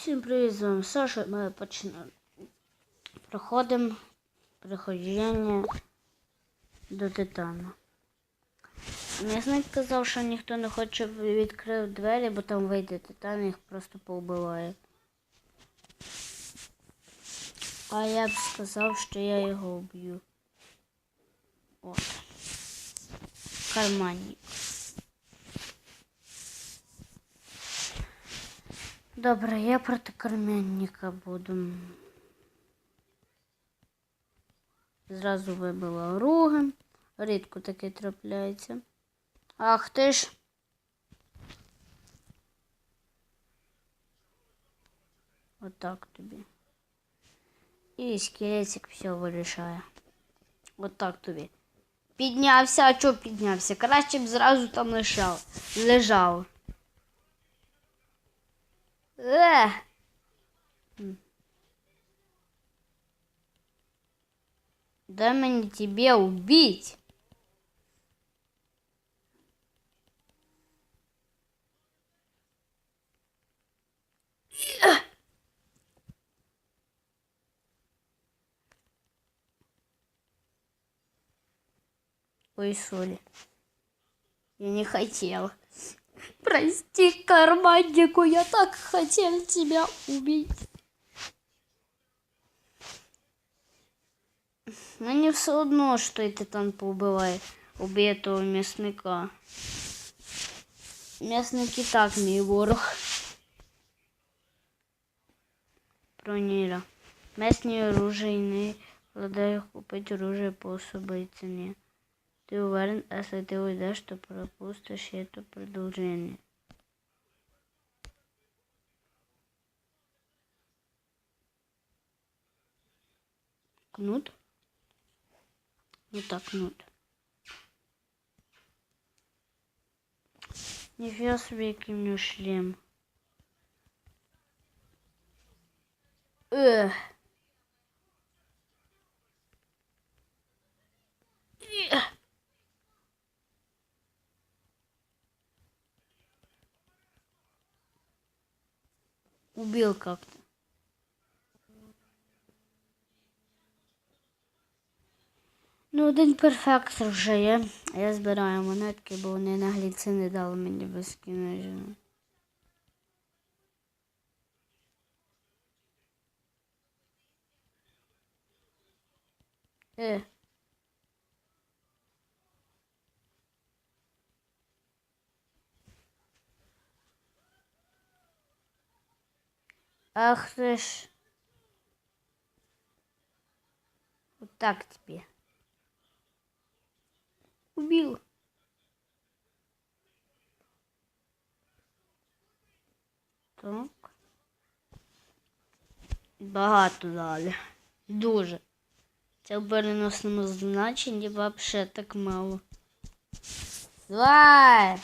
Всім привіт, з вами Саша. Ми починаємо. Проходимо приходження до Титана. М'ясник казав, що ніхто не хоче відкрити двері, бо там вийде Титан і їх просто повбиває. А я б сказав, що я його вб'ю. От. Карманник. Добре, я проти кармянника буду. Зразу вибила руги. Рідко таке трапляється. Ах ти ж. Отак тобі. І скелетик все вирішає. Отак тобі. Піднявся, а чого піднявся? Краще б зразу там лежав. лежав. Э. Дай мне тебе убить. Ой, соли. Я не хотела. Прости, карманнику, я так хотел тебя убить. Мені все одно, що і титан поубиває, уб'є того м'ясника. М'ясник і так мій ворог. Проніля. Местні оружейні владає купити оружие по особой ціні. Ты уверен, если ты уйдешь, то пропустишь это продолжение. Кнут? Ну так, кнут. Нифига себе, який в нього шлем. Эх. Эх. Убил как-то. Ну, один перфектор вже є. Я збираю монетки, бо вони нагліці не дали мені безкінечно. Е. Ах ты ж. Вот так тебе. Убил. Так. Багато дали. Дуже. Це в переносному значенні вообще так мало. Давай!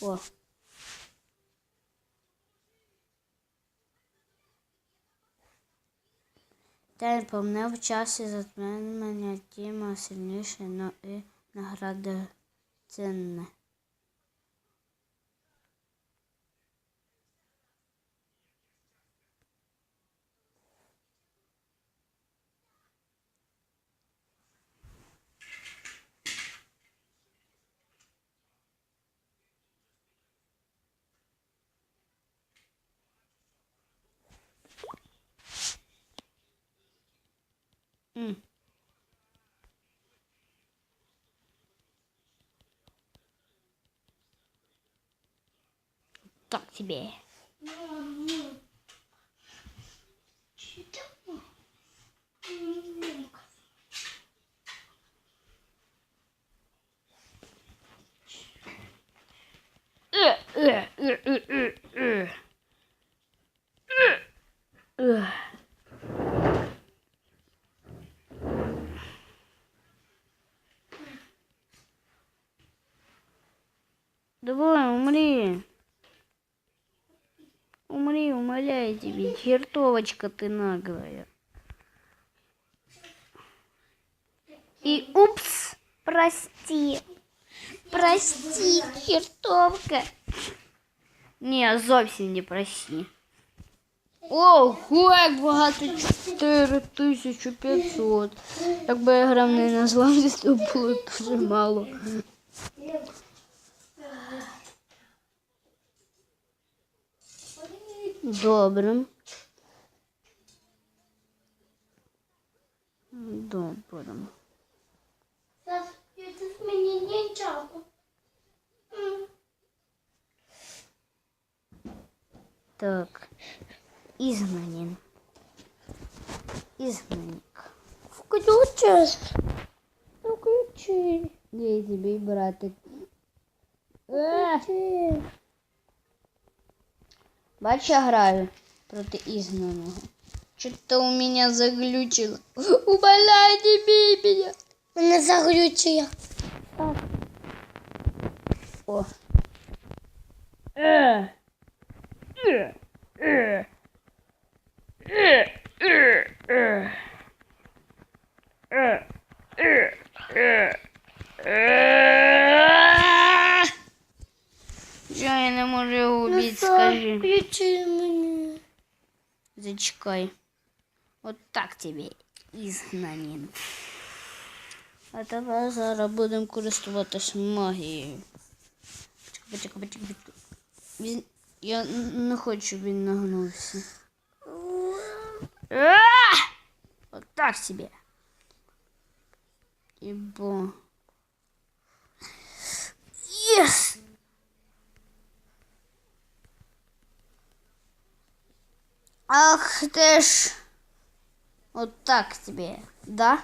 О. Темпом не в часі затмення тіма сильніше, но і награди цінне. М. Так тебе. Э, Давай, умри. Умри, умоляю тебя, чертовочка ты наглая. И упс, прости. Прости, чертовка. Не, зовсім не прости. Ого, як багато 4500. Якби я грав не на зламі, то було дуже мало. Мені нічого. Так. Изгнанин. Изгнанник. Включиш. Включи. Я тебе, братик. Включи. Бач, я граю проти изгнанного. Что-то у меня заглючило. Умоляй, не бей меня. Мене заглючує. О. Е. Е. Е. Е. Е. Е. Е. Е. скажи. Включи мені. Зачекай. Вот так тебе ізгнанін. А тепер зараз будемо користуватися магією. Почекай, почекай, почекай, почекай. Він... Я н- не хочу, щоб він нагнувся. А! Вот так себе. Ибо... Yes! Ах ты ж. Вот так тебе, да?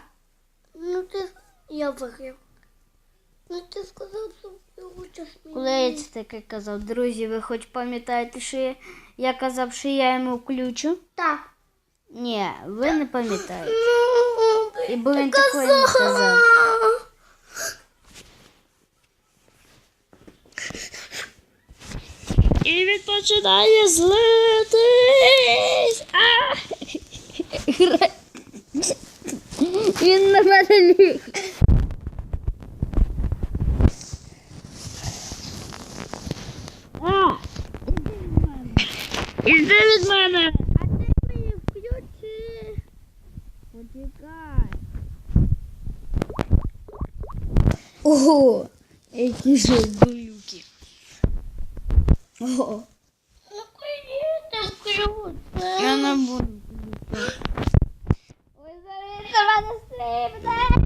Ну ти я виграв. Ну ти сказав, що ти хочеш мені. Коли я це таке казав, друзі, ви хоч пам'ятаєте, що я, я казав, що я йому включу? Так. Ні, ви не пам'ятаєте. Ну, І бо він такої не казав. починає злитись. А! Він на мене ліг. А! Іди від мене! А ти мені включи. Почекай. Ого, які ж. Ого. Ну коли ти круто. Я не буду. Ой, зараз сама не стрибне.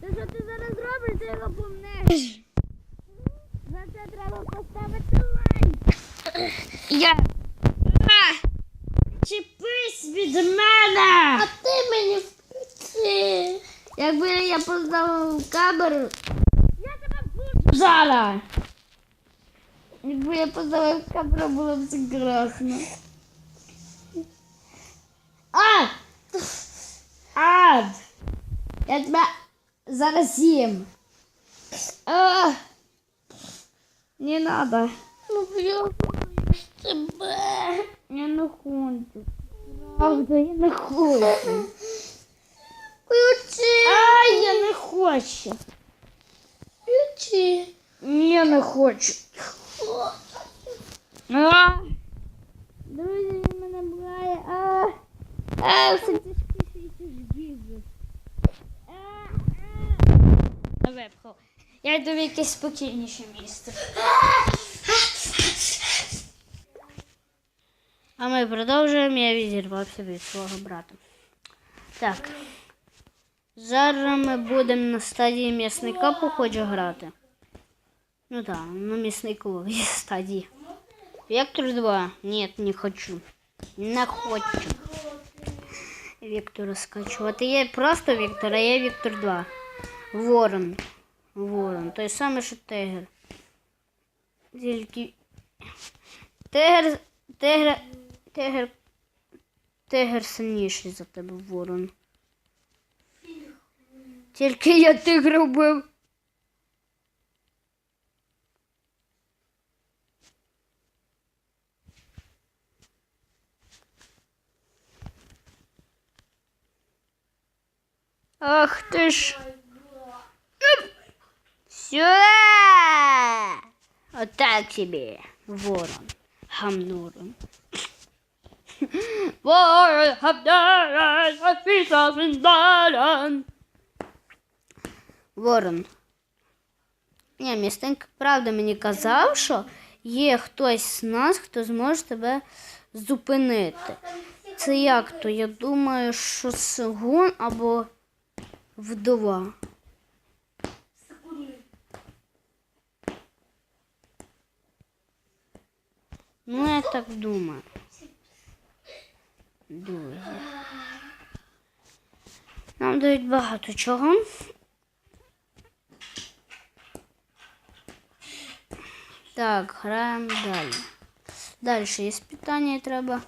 Та що ти зараз робиш, ти його помнеш? За це треба поставити лайк. Я. А! Чіпись від мене! А ти мені включи. Якби я поставив камеру. Я тебе включу зараз. Якби я поставив камеру, було б все красно. А! Ад! Я тебе зараз їм. А! Не надо. Ну я тебе. Я не хочу. Правда, я не хочу. Включи. Ай, я не хочу. Включи. Я не хочу. А! Друзі, він мене брає. А! А, все тяжкіше. А, а. На вебхо. Я йду в якесь спокійніше місце. А ми продовжуємо. Я відірвався від свого брата. Так. Зараз ми будемо на стадії м'ясника, походжу грати. Ну да, на мясниковой стадии. Вектор 2. Нет, не хочу. Не хочу. Вектора скачу. скачувати. Я просто Вектор, а я Вектор 2. Ворон. Ворон. Той самий, що Тигр. Тільки. Тигр. Тигр. Тигр. Тигр сильніший за тебе ворон. Тільки я тигра вбив. Ах ты ж. Сюда! Вот так тебе, ворон. Гамнуром. Ворон Гамнуром, Афіса Віндаран. Ворон. Ні, містенька правда мені казав, що є хтось з нас, хто зможе тебе зупинити. Це як то? Я думаю, що Сегун або вдова. Ну, я так думаю. Дуже. Нам дають багато чого. Так, граємо далі. Далі є питання треба.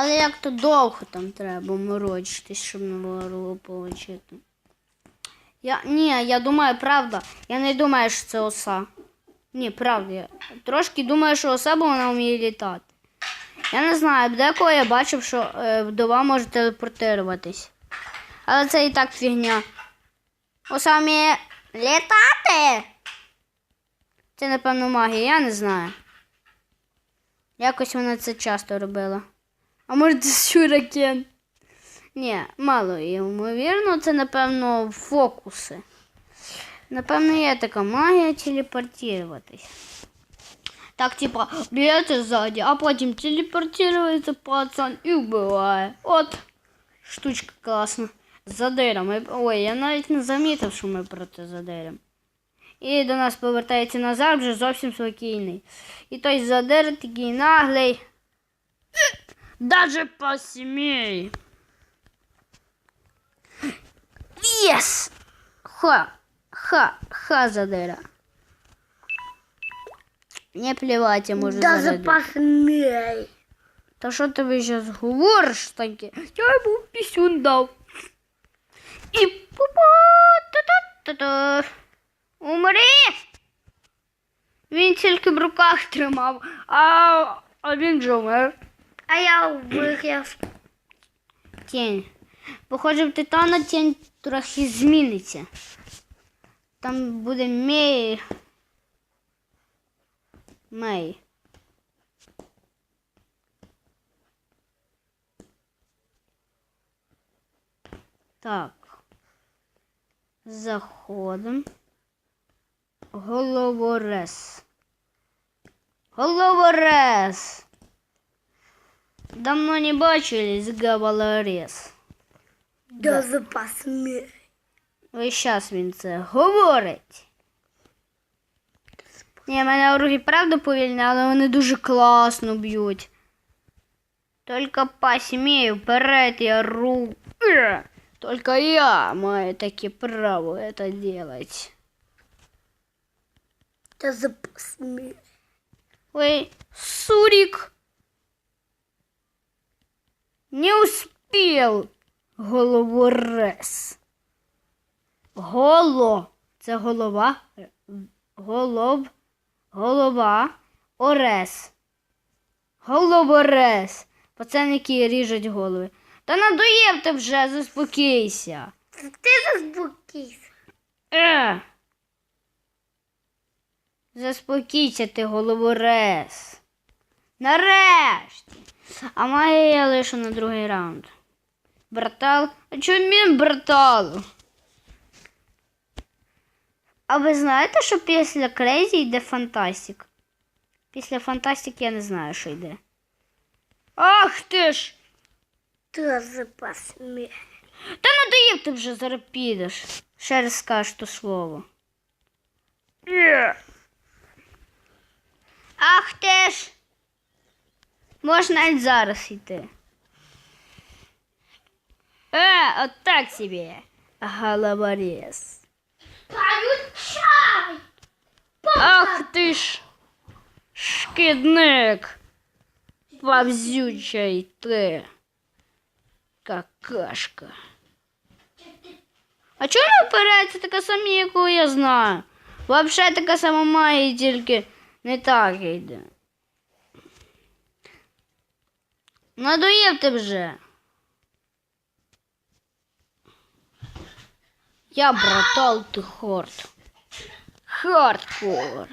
Але як то довго там треба морочитись, щоб не було отримати. Я, ні, я думаю, правда. Я не думаю, що це оса. Ні, правда. Я трошки думаю, що оса, бо вона вміє літати. Я не знаю, декого я бачив, що е, вдова може телепортуватись. Але це і так фігня. Оса вміє літати. Це, напевно, магія, я не знаю. Якось вона це часто робила. А може це щуракен? Ні, мало ймовірно, це, напевно, фокуси. Напевно, є така магія телепортуватись. Так, типа, б'ється ззаді, а потім телепортується пацан і вбиває. От, штучка класна. Задиром. Ой, я навіть не замітив, що ми проти задиром. І до нас повертається назад вже зовсім спокійний. І той задир такий наглий. Даже посмей. Єс! Ха! Ха! Ха задира. Не плевать, я можу Даже зарядити. посмей. Та що ти ви зараз говориш таке? Я йому пісюн дав. І пупа та-та-та-та. Умри! Він тільки в руках тримав, а, а він же умер. А я виграв. Тінь. Похоже, в Титана тінь трохи зміниться. Там буде Мей. Мей. Так. Заходим. Головорез. Головорез. Давно не бачились, головорез. Даже посмей. Ось зараз він це говорить. Ні, мене уроки правда повільні, але вони дуже класно б'ють. Тільки посмію вперед я ру. Е! Только я маю таке право это делать. Даже посмей. Ой, Сурик. Не успел. Головорез. Голо. Це голова. Голов. Голова. Орес. Головорез. Пацани, які ріжуть голови. Та надоїв ти вже, заспокійся. Ти заспокійся. Е. Заспокійся ти, головорез. Нарешті. А магія я лишу на другий раунд. Братал? А чому він братал? А ви знаєте, що після Крейзі йде Фантастик? Після Фантастик я не знаю, що йде. Ах ти ж! Даже посмей. Та надоїв ти вже зараз підеш. Ще раз скажеш то слово. Ах ти ж. Можна навіть зараз йти. Е, от так собі. Головорез. Получай! Ах ти ж. Шкідник. Повзючий ти. Какашка. А чому не вперед? Це така сама, яку я знаю. Взагалі така сама має, тільки не так йде. Надоїв ти вже. Я братал, ти хорд. Хардкор.